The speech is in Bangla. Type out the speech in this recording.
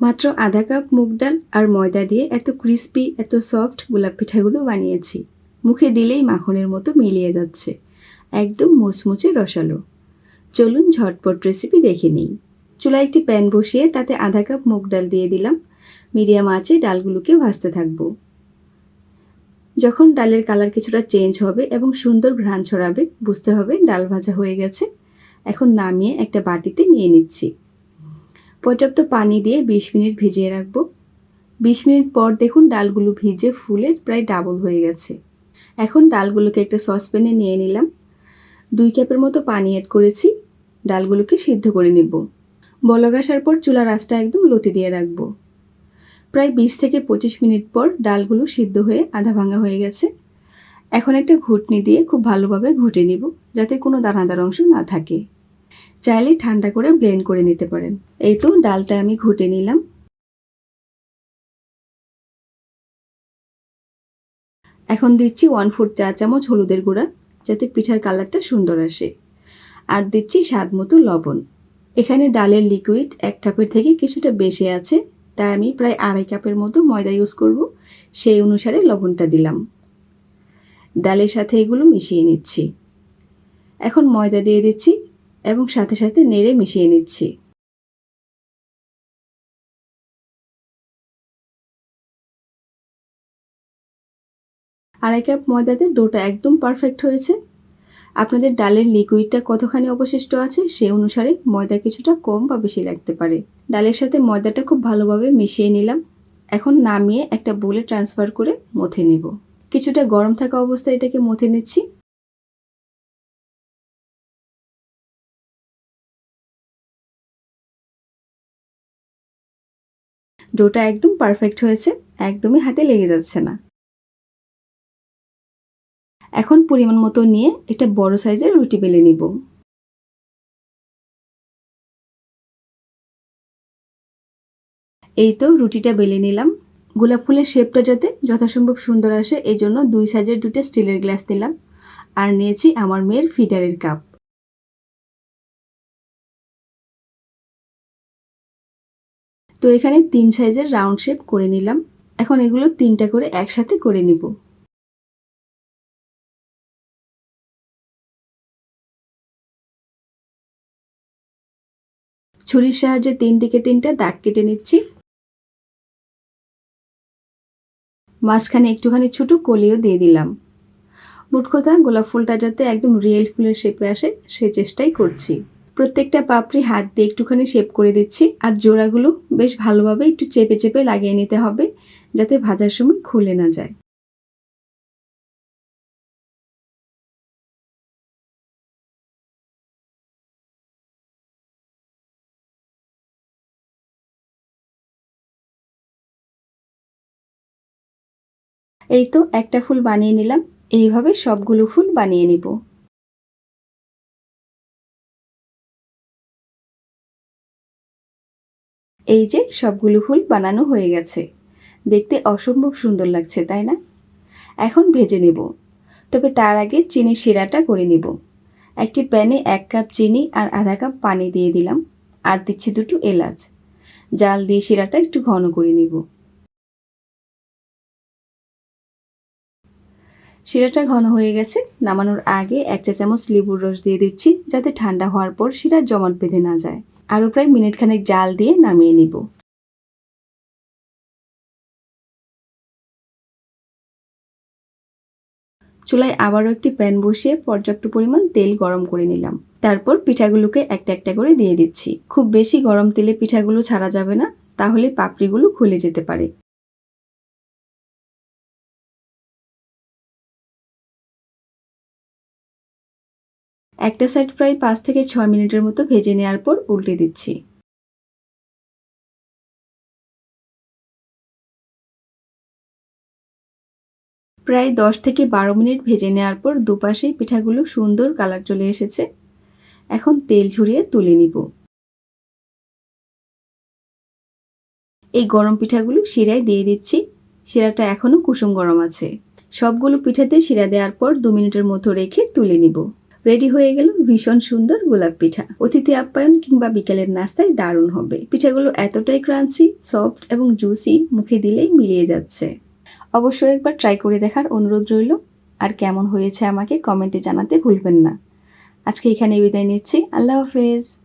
মাত্র আধা কাপ মুগ ডাল আর ময়দা দিয়ে এত ক্রিস্পি এত সফট গোলাপ পিঠাগুলো বানিয়েছি। মুখে দিলেই মাখনের মতো মিলিয়ে যাচ্ছে। একদম মুচমুচে রসালো। চলুন ঝটপট রেসিপি দেখে নিই। চুলায় একটি প্যান বসিয়ে তাতে আধা কাপ মুগ ডাল দিয়ে দিলাম। মিডিয়াম আঁচে ডালগুলোকে ভাজতে থাকব। যখন ডালের কালার কিছুটা চেঞ্জ হবে এবং সুন্দর ঘ্রাণ ছড়াবে, বুঝতে হবে ডাল ভাজা হয়ে গেছে। এখন নামিয়ে একটা বাটিতে নিয়ে নিচ্ছি। পর্যাপ্ত পানি দিয়ে বিশ মিনিট ভিজিয়ে রাখব। বিশ মিনিট পর দেখুন ডালগুলো ভিজে ফুলে প্রায় ডাবল হয়ে গেছে। এখন ডালগুলোকে একটা সসপ্যানে নিয়ে নিলাম। দুই কাপের মতো পানি অ্যাড করেছি। ডালগুলোকে সিদ্ধ করে নেব। বলক আসার পর চুলার আঁচটা একদম লতি দিয়ে রাখব। প্রায় বিশ থেকে পঁচিশ মিনিট পর ডালগুলো সিদ্ধ হয়ে আধা ভাঙা হয়ে গেছে। এখন একটা ঘুটনি দিয়ে খুব ভালোভাবে ঘুটে নিব, যাতে কোনো দানাদার অংশ না থাকে। চাইলে ঠান্ডা করে ব্লেন্ড করে নিতে পারেন। এই তো ডালটা আমি ঘুটে নিলাম। এখন দিচ্ছি ওয়ান ফোর চা চামচ হলুদের গুঁড়া, যাতে পিঠার কালারটা সুন্দর আসে। আর দিচ্ছি স্বাদ মতো লবণ। এখানে ডালের লিকুইড এক কাপের থেকে কিছুটা বেশি আছে, তাই আমি প্রায় আড়াই কাপের মতো ময়দা ইউজ করব। সেই অনুসারে লবণটা দিলাম। ডালের সাথে এগুলো মিশিয়ে নিচ্ছি। এখন ময়দা দিয়ে দিচ্ছি এবং সাথে সাথে নেড়ে মিশিয়ে নিচ্ছি। আড়াই কাপ ময়দাতে ডোটা একদম পারফেক্ট হয়েছে। আপনাদের ডালের লিকুইডটা কতখানি অবশিষ্ট আছে সে অনুসারে ময়দা কিছুটা কম বা বেশি লাগতে পারে। ডালের সাথে ময়দাটা খুব ভালোভাবে মিশিয়ে নিলাম। এখন নামিয়ে একটা বোলে ট্রান্সফার করে মথে নেব। কিছুটা গরম থাকা অবস্থায় এটাকে মথে নিচ্ছি। ডোটা একদম পারফেক্ট হয়েছে, একদমই হাতে লেগে যাচ্ছে না। এখন পরিমাণ মতো নিয়ে একটা বড় সাইজের রুটি বেলে নিব। এই তো রুটিটা বেলে নিলাম। গোলাপ ফুলের শেপটা যাতে যথাসম্ভব সুন্দর আসে এই জন্য দুই সাইজের দুটো স্টিলের গ্লাস নিলাম। আর নিয়েছি আমার মেয়ের ফিটারের কাপ। তো এখানে তিন সাইজের রাউন্ড শেপ করে নিলাম। এখন এগুলো তিনটা করে একসাথে করে নিব। ছুরির সাহায্যে তিন দিকে তিনটা দাগ কেটে নিচ্ছি। মাঝখানে একটুখানি ছোট কলিও দিয়ে দিলাম। মোট কথা গোলাপ ফুলটা যাতে একদম রিয়েল ফুলের শেপে আসে, সে চেষ্টাই করছি। প্রত্যেকটা পাপড়ি হাত দিয়ে একটুখানি শেপ করে দিচ্ছি, আর জোড়াগুলো বেশ ভালোভাবে একটু চেপে চেপে লাগিয়ে নিতে হবে, যাতে ভাজার সময় খুলে না যায়। এই তো একটা ফুল বানিয়ে নিলাম, এইভাবে সবগুলো ফুল বানিয়ে নিব। এই যে সবগুলো ফুল বানানো হয়ে গেছে। দেখতে অসম্ভব সুন্দর লাগছে, তাই না? এখন ভেজে নেব। তবে তার আগে চিনি শিরাটা করে নেব। একটি প্যানে এক কাপ চিনি আর আধা কাপ পানি দিয়ে দিলাম, আর দিচ্ছি দুটো এলাচ। জাল দিয়ে শিরাটা একটু ঘন করে নেব। শিরাটা ঘন হয়ে গেছে। নামানোর আগে এক চা চামচ লেবুর রস দিয়ে দিচ্ছি, যাতে ঠান্ডা হওয়ার পর শিরা জমাট বেঁধে না যায়। আরও প্রায় মিনিট খানেক জাল দিয়ে নামিয়ে নিব। চুলায় আবারও একটি প্যান বসিয়ে পর্যাপ্ত পরিমাণ তেল গরম করে নিলাম। তারপর পিঠাগুলোকে একটা একটা করে দিয়ে দিচ্ছি। খুব বেশি গরম তেলে পিঠাগুলো ছাড়া যাবে না, তাহলে পাপড়িগুলো খুলে যেতে পারে। একটা সাইড প্রায় পাঁচ থেকে ছয় মিনিটের মতো ভেজে নেওয়ার পর উল্টে দিচ্ছি। প্রায় দশ থেকে বারো মিনিট ভেজে নেওয়ার পর দুপাশেই পিঠাগুলো সুন্দর কালার চলে এসেছে। এখন তেল ঝরিয়ে তুলে নিব। এই গরম পিঠাগুলো শিরায় দিয়ে দিচ্ছি। শিরাটা এখনও কুসুম গরম আছে। সবগুলো পিঠাতে শিরা দেওয়ার পর দু মিনিটের মতো রেখে তুলে নিব। রেডি হয়ে গেল ভীষণ সুন্দর গোলাপ পিঠা। অতিথি আপ্যায়ন কিংবা বিকেলের নাস্তায় দারুণ হবে। পিঠাগুলো এতটাই ক্রাঞ্চি সফট এবং জুসি মুখে দিলেই মিলিয়ে যাচ্ছে। অবশ্যই একবার ট্রাই করে দেখার অনুরোধ রইল। আর কেমন হয়েছে আমাকে কমেন্টে জানাতে ভুলবেন না। আজকে এখানে বিদায় নিচ্ছি। আল্লাহ হাফেজ।